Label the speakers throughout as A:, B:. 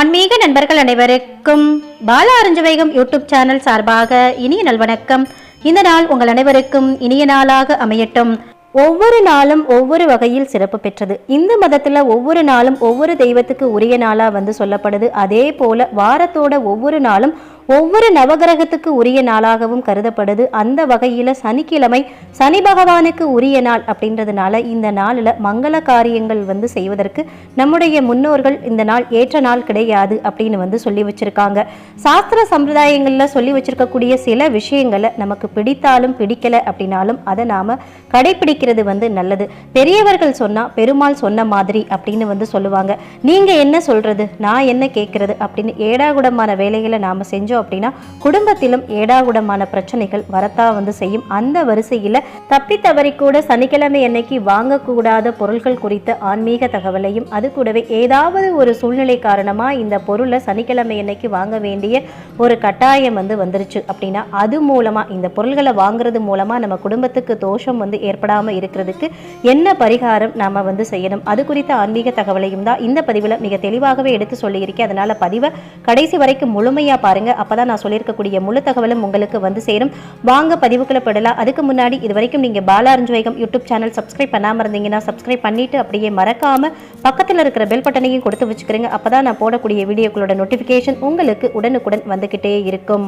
A: ஆன்மீக நண்பர்கள் அனைவருக்கும் பாலா அருஞ்சவைகம் யூடியூப் சேனல் சார்பாக இனிய நல்வணக்கம் இந்த நாள் உங்கள் அனைவருக்கும் இனிய நாளாக அமையட்டும். ஒவ்வொரு நாளும் ஒவ்வொரு வகையில் சிறப்பு பெற்றது. இந்து மதத்துல ஒவ்வொரு நாளும் ஒவ்வொரு தெய்வத்துக்கு உரிய நாளா வந்து சொல்லப்படுது. அதே போல வாரத்தோட ஒவ்வொரு நாளும் ஒவ்வொரு நவகிரகத்துக்கு உரிய நாளாகவும் கருதப்படுது. அந்த வகையில் சனிக்கிழமை சனி பகவானுக்கு உரிய நாள் அப்படின்றதுனால இந்த நாளில் மங்கள காரியங்கள் வந்து செய்வதற்கு நம்முடைய முன்னோர்கள் இந்த நாள் ஏற்ற நாள் கிடையாது அப்படின்னு வந்து சொல்லி வச்சுருக்காங்க. சாஸ்திர சம்பிரதாயங்களில் சொல்லி வச்சிருக்கக்கூடிய சில விஷயங்களை நமக்கு பிடித்தாலும் பிடிக்கலை அப்படின்னாலும் அதை நாம் கடைபிடிக்கிறது வந்து நல்லது. பெரியவர்கள் சொன்னால் பெருமாள் சொன்ன மாதிரி அப்படின்னு வந்து சொல்லுவாங்க. நீங்கள் என்ன சொல்கிறது நான் என்ன கேட்குறது அப்படின்னு ஏடாகுடமான வேலைகளை நாம் செஞ்சோம் அப்படின்னா குடும்பத்திலும் ஏடாகுடமான பிரச்சனைகள் வரத்தா வந்து செய்யும். அந்த வரிசையில் தப்பி தவறி கூட சனிக்கிழமை அன்னைக்கு வாங்கக்கூடாத பொருட்கள் குறித்த ஆன்மீக தகவலையும் அது கூடவே ஏதாவது ஒரு சூழ்நிலை காரணமா இந்த பொருளை சனிக்கிழமை அன்னைக்கு வாங்க வேண்டிய ஒரு கட்டாயம் வந்து வந்துருச்சு அப்படின்னா அது மூலமா இந்த பொருள்களை வாங்குறது மூலமா நம்ம குடும்பத்துக்கு தோஷம் வந்து ஏற்படாம இருக்கிறதுக்கு என்ன பரிகாரம் நாம வந்து செய்யணும்? அது குறித்த ஆன்மீக தகவலையும் தான் இந்த பதிவில் மிக தெளிவாகவே எடுத்து சொல்லியிருக்கேன் அதனால பதிவை கடைசி வரைக்கும் முழுமையா அப்போ நான் சொல்லியிருக்கக்கூடிய முழு தகவலும் உங்களுக்கு வந்து சேரும். வாங்க பதிவுக்குள்ளப்படலாம் அதுக்கு முன்னாடி இது வரைக்கும் நீங்கள் Bala Arunsuvaigam YouTube channel subscribe பண்ணாமல் இருந்தீங்கன்னா சப்ஸ்கிரைப் பண்ணிட்டு அப்படியே மறக்காமல் பக்கத்தில் இருக்கிற பெல் பட்டனையும் கொடுத்து வச்சுக்கிறீங்க. அப்பதான் நான் போடக்கூடிய வீடியோக்களோட நோட்டிஃபிகேஷன் உங்களுக்கு உடனுக்குடன் வந்துக்கிட்டே இருக்கும்.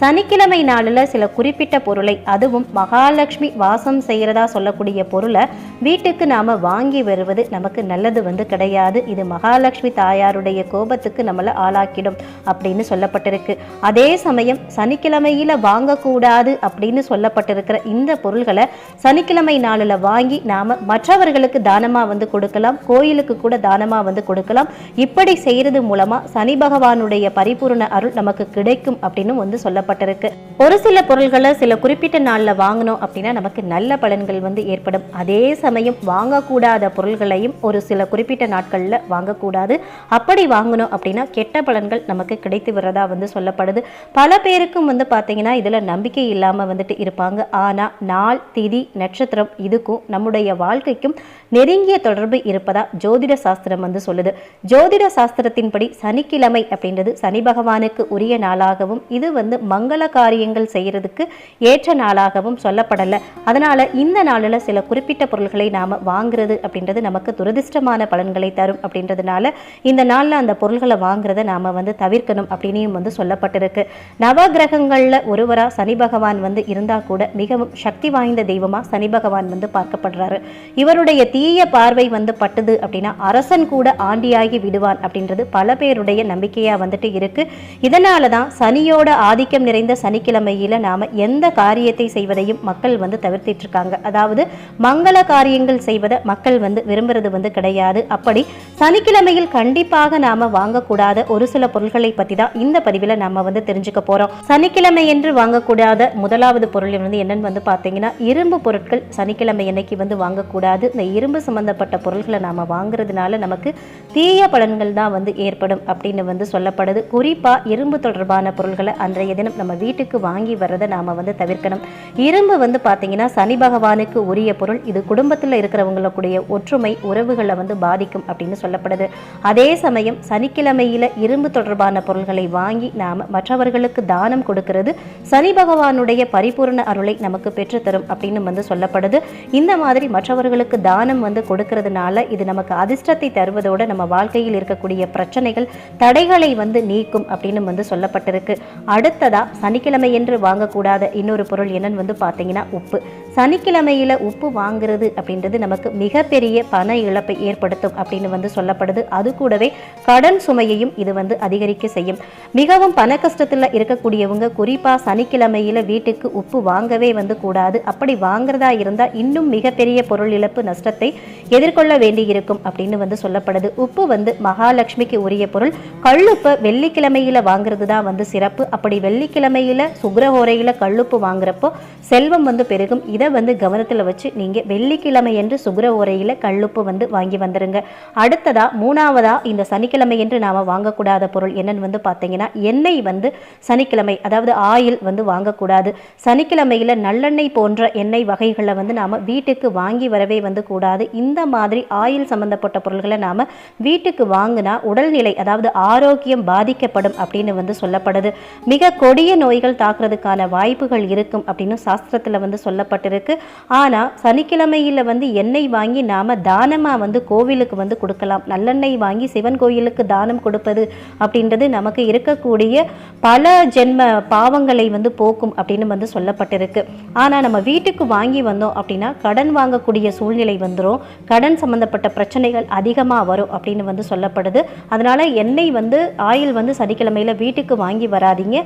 A: சனிக்கிழமை நாளில் சில குறிப்பிட்ட பொருளை அதுவும் மகாலட்சுமி வாசம் செய்கிறதா சொல்லக்கூடிய பொருளை வீட்டுக்கு நாம் வாங்கி வருவது நமக்கு நல்லது வந்து கிடையாது. இது மகாலட்சுமி தாயாருடைய கோபத்துக்கு நம்மளை ஆளாக்கிடும் அப்படின்னு சொல்லப்பட்டிருக்கு. அதே சமயம் சனிக்கிழமையில் வாங்கக்கூடாது அப்படின்னு சொல்லப்பட்டிருக்கிற இந்த பொருள்களை சனிக்கிழமை நாளில் வாங்கி நாம் மற்றவர்களுக்கு தானமாக வந்து கொடுக்கலாம் கோயிலுக்கு கூட தானமாக வந்து கொடுக்கலாம். இப்படி செய்கிறது மூலமாக சனி பகவானுடைய பரிபூர்ண அருள் நமக்கு கிடைக்கும் அப்படின்னு வந்து கொடுக்கப்பட்டிருக்கு. ஒரு சில பொருள்களை சில குறிப்பிட்ட நாளில் வாங்கினோம் அப்படின்னா நமக்கு நல்ல பலன்கள் வந்து ஏற்படும். அதே சமயம் வாங்கக்கூடாத பொருள்களையும் ஒரு சில குறிப்பிட்ட நாட்களில் வாங்கக்கூடாது. அப்படி வாங்கணும் அப்படின்னா கெட்ட பலன்கள் நமக்கு கிடைத்து வர்றதா வந்து சொல்லப்படுது. பல பேருக்கும் வந்து பார்த்தீங்கன்னா இதில் நம்பிக்கை இல்லாமல் வந்துட்டு இருப்பாங்க. ஆனால் நாள் திதி நட்சத்திரம் இதுக்கும் நம்முடைய வாழ்க்கைக்கும் நெருங்கிய தொடர்பு இருப்பதா ஜோதிட சாஸ்திரம் வந்து சொல்லுது. ஜோதிட சாஸ்திரத்தின்படி சனிக்கிழமை அப்படின்றது சனி பகவானுக்கு உரிய நாளாகவும் இது வந்து மங்கள காரியங்கள் காரியங்கள் செய்கிறதுக்கு ஏற்ற நாளாகவும் சொல்லப்படலை. அதனால் இந்த நாளில் சில குறிப்பிட்ட பொருள்களை நாம் வாங்குறது அப்படின்றது நமக்கு துரதிர்ஷ்டமான பலன்களை தரும் அப்படின்றதுனால இந்த நாளில் அந்த பொருள்களை வாங்குறத நாம் வந்து தவிர்க்கணும் அப்படின்னும் வந்து சொல்லப்பட்டிருக்கு. நவகிரகங்களில் ஒருவராக சனி பகவான் வந்து இருந்தால் கூட மிகவும் சக்தி வாய்ந்த தெய்வமாக சனி பகவான் வந்து பார்க்கப்படுறாரு. இவருடைய தீய பார்வை வந்து பட்டுது அப்படின்னா அரசன் கூட ஆண்டியாகி விடுவான் அப்படின்றது பல பேருடைய நம்பிக்கையாக வந்துட்டு இருக்கு. இதனால தான் சனியோட ஆதிக்கம் நிறைந்த சனிக்கிழமை சனிக்கிழமையில நாம் எந்த காரியத்தை செய்வதையும் மக்கள் வந்து தவிர்த்திட்டு இருக்காங்க அதாவது மங்கள காரியங்கள் செய்வதை மக்கள் வந்து விரும்புறது வந்து கிடையாது. அப்படி சனிக்கிழமையில் கண்டிப்பாக நாம வாங்கக்கூடாத ஒரு சில பொருட்களை பத்தி தான் இந்த பதிவில் நாம வந்து தெரிஞ்சுக்க போறோம். சனிக்கிழமை என்று வாங்கக்கூடாத முதலாவது பொருள் வந்து என்னன்னு வந்து பார்த்தீங்கன்னா இரும்பு பொருட்கள் சனிக்கிழமை அன்னைக்கு வந்து வாங்கக்கூடாது. இந்த இரும்பு சம்பந்தப்பட்ட பொருட்களை நாம வாங்குறதுனால நமக்கு தீய பலன்கள் தான் வந்து ஏற்படும் அப்படின்னு வந்து சொல்லப்படுது. குறிப்பா இரும்பு தொடர்பான பொருள்களை அன்றைய தினம் நம்ம வீட்டுக்கு வாங்கி வர்றதை நாம் வந்து தவிர்க்கணும். இரும்பு வந்து பார்த்தீங்கன்னா சனி பகவானுக்கு உரிய பொருள். இது குடும்பத்தில் இருக்கிறவங்களுக்குடைய ஒற்றுமை உறவுகளை வந்து பாதிக்கும் அப்படின்னு சொல்லப்படுது. அதே சமயம் சனிக்கிழமையில் இரும்பு தொடர்பான பொருள்களை வாங்கி நாம் மற்றவர்களுக்கு தானம் கொடுக்கிறது சனி பகவானுடைய பரிபூர்ண அருளை நமக்கு பெற்றுத்தரும் அப்படின்னு வந்து சொல்லப்படுது. இந்த மாதிரி மற்றவர்களுக்கு தானம் வந்து கொடுக்கறதுனால இது நமக்கு அதிர்ஷ்டத்தை தருவதோடு நம்ம வாழ்க்கையில் இருக்கக்கூடிய பிரச்சனைகள் தடைகளை வந்து நீக்கும் அப்படின்னு வந்து சொல்லப்பட்டிருக்கு. அடுத்ததாக சனிக்கிழமை என்று வாங்கக்கூடாத இன்னொரு பொருள் என்னன்னு வந்து பார்த்தீங்கன்னா உப்பு. சனிக்கிழமையில உப்பு வாங்குறது அப்படின்றது நமக்கு மிகப்பெரிய பண இழப்பை ஏற்படுத்தும் அப்படின்னு வந்து சொல்லப்படுது. அது கூடவே கடன் சுமையையும் இது வந்து அதிகரிக்க செய்யும். மிகவும் பண கஷ்டத்துல இருக்கக்கூடியவங்க குறிப்பா சனிக்கிழமையில வீட்டுக்கு உப்பு வாங்கவே வந்து கூடாது. அப்படி வாங்குறதா இருந்தா இன்னும் மிகப்பெரிய பொருள் இழப்பு நஷ்டத்தை எதிர்கொள்ள வேண்டியிருக்கும் அப்படின்னு வந்து சொல்லப்படுது. உப்பு வந்து மகாலட்சுமிக்கு உரிய பொருள். கல்லுப்பை வெள்ளிக்கிழமையில வாங்குறது தான் வந்து சிறப்பு. அப்படி வெள்ளிக்கிழமையில சுக்கரஹோரையில் கல்லுப்பு வாங்குறப்போ செல்வம் வந்து பெருகும். இதை வந்து கவனத்தில் வச்சு நீங்கள் வெள்ளிக்கிழமை என்று உரையில் கல்லுப்பு வந்து வாங்கி வந்துடுங்க அடுத்ததாக மூணாவதாக இந்த சனிக்கிழமை என்று நாம் வாங்கக்கூடாத பொருள் என்னன்னு வந்து பார்த்தீங்கன்னா எண்ணெய் வந்து சனிக்கிழமை அதாவது ஆயில் வந்து வாங்கக்கூடாது. சனிக்கிழமையில் நல்லெண்ணெய் போன்ற எண்ணெய் வகைகளை வந்து நாம் வீட்டுக்கு வாங்கி வரவே வந்து கூடாது. இந்த மாதிரி ஆயில் சம்மந்தப்பட்ட பொருள்களை நாம் வீட்டுக்கு வாங்கினா உடல்நிலை அதாவது ஆரோக்கியம் பாதிக்கப்படும் அப்படின்னு வந்து சொல்லப்படுது. மிக கொடிய நோய்கள் தாக்குறதுக்கான வாய்ப்புகள் இருக்கும் அப்படின்னு சாஸ்திரத்தில் வந்து சொல்லப்பட்டு சொல்லப்பட்டிருக்கு ஆனால் சனிக்கிழமையில் வந்து எண்ணெய் வாங்கி நாம் தானமாக வந்து கோவிலுக்கு வந்து கொடுக்கலாம். நல்லெண்ணெய் வாங்கி சிவன் கோயிலுக்கு தானம் கொடுப்பது அப்படின்றது நமக்கு இருக்கக்கூடிய பல ஜென்ம பாவங்களை வந்து போக்கும் அப்படின்னு வந்து சொல்லப்பட்டிருக்கு. ஆனால் நம்ம வீட்டுக்கு வாங்கி வந்தோம் அப்படின்னா கடன் வாங்கக்கூடிய சூழ்நிலை வந்துடும் கடன் சம்மந்தப்பட்ட பிரச்சனைகள் அதிகமாக வரும் அப்படின்னு வந்து சொல்லப்படுது. அதனால் எண்ணெய் வந்து ஆயில் வந்து சனிக்கிழமையில் வீட்டுக்கு வாங்கி வராதீங்க.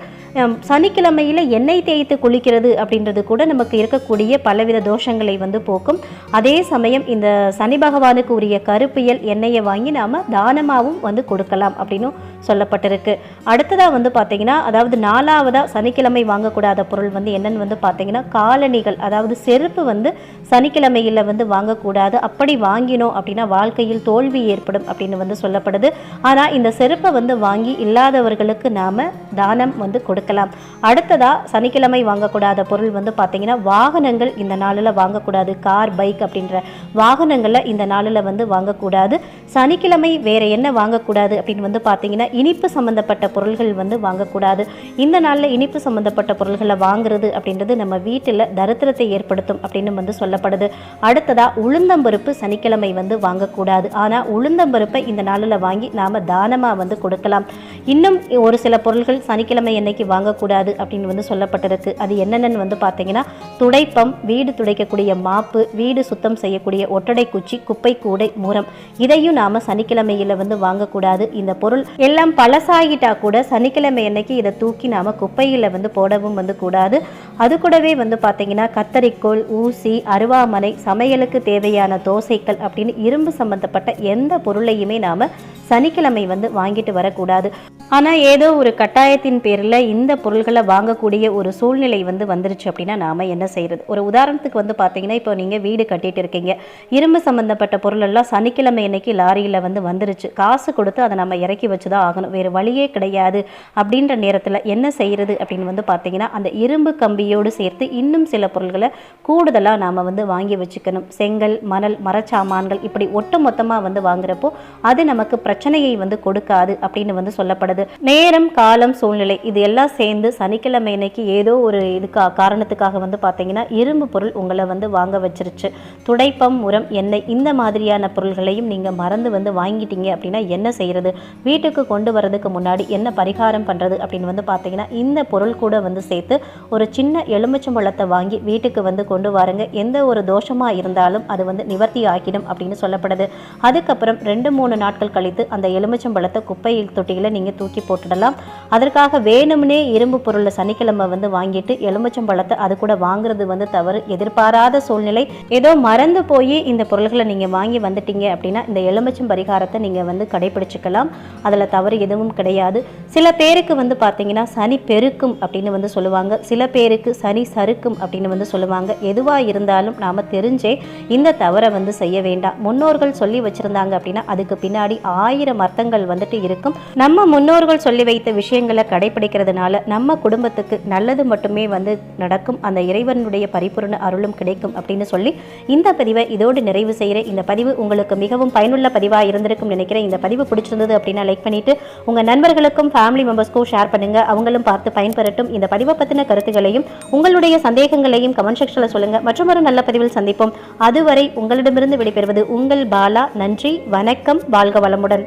A: சனிக்கிழமையில் எண்ணெய் தேய்த்து குளிக்கிறது அப்படின்றது கூட நமக்கு இருக்கக்கூடிய பலவித தோஷங்களை வந்து போக்கும். அதே சமயம் இந்த சனி பகவானுக்கு உரிய கருப்பியல் எண்ணெயை வாங்கி நாம் தானமாகவும் வந்து கொடுக்கலாம் அப்படின்னு சொல்லப்பட்டிருக்கு. அடுத்ததாக வந்து பார்த்திங்கன்னா அதாவது நாலாவதாக சனிக்கிழமை வாங்கக்கூடாத பொருள் வந்து என்னென்னு வந்து பார்த்திங்கன்னா காலணிகள் அதாவது செருப்பு வந்து சனிக்கிழமையில் வந்து வாங்கக்கூடாது. அப்படி வாங்கினோம் அப்படின்னா வாழ்க்கையில் தோல்வி ஏற்படும் அப்படின்னு வந்து சொல்லப்படுது. ஆனால் இந்த செருப்பை வந்து வாங்கி இல்லாதவர்களுக்கு நாம் தானம் வந்து கொடுக்கலாம். அடுத்ததாக சனிக்கிழமை வாங்கக்கூடாத பொருள் வந்து பார்த்திங்கன்னா வாகனங்கள் இந்த நாளில் வாங்கக்கூடாது கார் பைக் அப்படின்ற வாகனங்களில் இந்த நாளில் வந்து வாங்கக்கூடாது. சனிக்கிழமை வேறு என்ன வாங்கக்கூடாது அப்படின்னு வந்து பார்த்தீங்கன்னா இனிப்பு சம்மந்தப்பட்ட பொருள்கள் வந்து வாங்கக்கூடாது. இந்த நாளில் இனிப்பு சம்மந்தப்பட்ட பொருள்களை வாங்குறது அப்படின்றது நம்ம வீட்டில் தரித்திரத்தை ஏற்படுத்தும் அப்படின்னு வந்து சொல்லப்படுது. அடுத்ததாக உளுந்தம்பருப்பு சனிக்கிழமை வந்து வாங்கக்கூடாது. ஆனால் உளுந்தம்பருப்பை இந்த நாளில் வாங்கி நாம் தானமாக வந்து கொடுக்கலாம். இன்னும் ஒரு சில பொருள்கள் சனிக்கிழமை என்னைக்கு வாங்கக்கூடாது அப்படின்னு வந்து சொல்லப்பட்டிருக்கு. அது என்னென்னு வந்து பார்த்தீங்கன்னா துடைப்பம் வீடு துடைக்கக்கூடிய மாப்பு வீடு சுத்தம் செய்யக்கூடிய ஒட்டடை குச்சி குப்பை கூடை மூரம். இதையும் நாம சனிக்கிழமையில வந்து வாங்கக்கூடாது. இந்த பொருள் எல்லாம் பழசாகிட்டா கூட சனிக்கிழமை அன்னைக்கு இதை தூக்கி நாம குப்பையில வந்து போடவும் வந்து கூடாது. அது கூடவே வந்து பார்த்தீங்கன்னா கத்தரிக்கோள் ஊசி அருவாமனை சமையலுக்கு தேவையான தோசைகள் அப்படின்னு இரும்பு சம்பந்தப்பட்ட எந்த பொருளையுமே நாம சனிக்கிழமை வந்து வாங்கிட்டு வரக்கூடாது. ஆனால் ஏதோ ஒரு கட்டாயத்தின் பேரில் இந்த பொருள்களை வாங்கக்கூடிய ஒரு சூழ்நிலை வந்து வந்துருச்சு அப்படின்னா நாம் என்ன செய்கிறது ஒரு உதாரணத்துக்கு வந்து பார்த்தீங்கன்னா இப்போ நீங்கள் வீடு கட்டிட்டு இருக்கீங்க. இரும்பு சம்மந்தப்பட்ட பொருள் எல்லாம் சனிக்கிழமை அன்னைக்கு லாரியில் வந்து வந்துருச்சு. காசு கொடுத்து அதை நம்ம இறக்கி வச்சு தான் ஆகணும். வேறு வழியே கிடையாது. அப்படின்ற நேரத்தில் என்ன செய்கிறது அப்படின்னு வந்து பார்த்தீங்கன்னா அந்த இரும்பு கம்பியோடு சேர்த்து இன்னும் சில பொருள்களை கூடுதலாக நாம் வந்து வாங்கி வச்சுக்கணும். செங்கல் மணல் மரச்சாமான்கள் இப்படி ஒட்டு மொத்தமாக வந்து வாங்குறப்போ அது நமக்கு பிரச்சனையை வந்து கொடுக்காது அப்படின்னு வந்து சொல்லப்படுது. நேரம் காலம் சூழ்நிலை இது எல்லாம் சேர்ந்து சனிக்கிழமை அன்னைக்கு ஏதோ ஒரு இதுக்காக காரணத்துக்காக வந்து பார்த்தீங்கன்னா இரும்பு பொருள் உங்களை வந்து வாங்க வச்சிருச்சு. துடைப்பம் உரம் எண்ணெய் இந்த மாதிரியான பொருள்களையும் நீங்கள் மறந்து வந்து வாங்கிட்டீங்க அப்படின்னா என்ன செய்கிறது வீட்டுக்கு கொண்டு வரதுக்கு முன்னாடி என்ன பரிகாரம் பண்ணுறது அப்படின்னு வந்து பார்த்தீங்கன்னா இந்த பொருள் கூட வந்து சேர்த்து ஒரு சின்ன எலுமிச்சம்பழத்தை வாங்கி வீட்டுக்கு வந்து கொண்டு வாருங்க. எந்த ஒரு தோஷமாக இருந்தாலும் அது வந்து நிவர்த்தி ஆக்கிடும் அப்படின்னு சொல்லப்படுது. அதுக்கப்புறம் ரெண்டு மூணு நாட்கள் கழித்து அந்த எலுமிச்சம்பழத்தை குப்பையில் தொட்டியில் நீங்கள் தூக்கி போட்டுடலாம். அதற்காக வேணும்னே இரும்பு பொருளை சனிக்கிழமை வந்து வாங்கிட்டு எலுமிச்சம்பழத்தை அது கூட வாங்குறது வந்து தவறு. எதிர்பாராத சூழ்நிலை. ஏதோ மறந்து போய் இந்த பொருள்களை நீங்கள் வாங்கி வந்துட்டீங்க அப்படின்னா இந்த எலுமிச்சம் பரிகாரத்தை நீங்கள் வந்து கடைபிடிச்சிக்கலாம். அதில் தவறு எதுவும் கிடையாது. சில பேருக்கு வந்து பார்த்தீங்கன்னா சனி பெருக்கும் அப்படின்னு வந்து சொல்லுவாங்க. சில பேருக்கு சனி சறுக்கும் அப்படின்னு வந்து சொல்லுவாங்க. எதுவாக இருந்தாலும் நாம் தெரிஞ்சே இந்த தவறை வந்து செய்ய வேண்டாம். முன்னோர்கள் சொல்லி வச்சுருந்தாங்க அப்படின்னா அதுக்கு பின்னாடி ஆயிரம் ஆயிரம் அர்த்தங்கள் வந்துட்டு இருக்கும். நம்ம முன்னோர்கள் சொல்லி வைத்த விஷயங்களை கடைபிடிக்கிறதுனால நம்ம குடும்பத்துக்கு நல்லது மட்டுமே வந்து நடக்கும். அந்த இறைவனுடைய பரிபூர்ண அருளும் கிடைக்கும் அப்படின்னு சொல்லி இந்த பதிவை இதோடு நிறைவு செய்கிற இந்த பதிவு உங்களுக்கு மிகவும் பயனுள்ள பதிவாக இருந்திருக்கும் நினைக்கிறேன். இந்த பதிவு பிடிச்சிருந்தது அப்படின்னா லைக் பண்ணிட்டு உங்கள் நண்பர்களுக்கும் ஃபேமிலி மெம்பர்ஸ்க்கும் ஷேர் பண்ணுங்க. அவங்களும் பார்த்து பயன்பெறட்டும். இந்த பதிவை பற்றின கருத்துகளையும் உங்களுடைய சந்தேகங்களையும் கமெண்ட் செக்ஷனில் சொல்லுங்க. மற்றும் ஒரு நல்ல பதிவில் சந்திப்போம். அதுவரை உங்களிடமிருந்து விடைபெறுவது உங்கள் பாலா. நன்றி வணக்கம். வாழ்க வளமுடன்.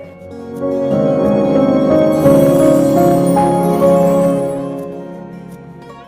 A: Thank you.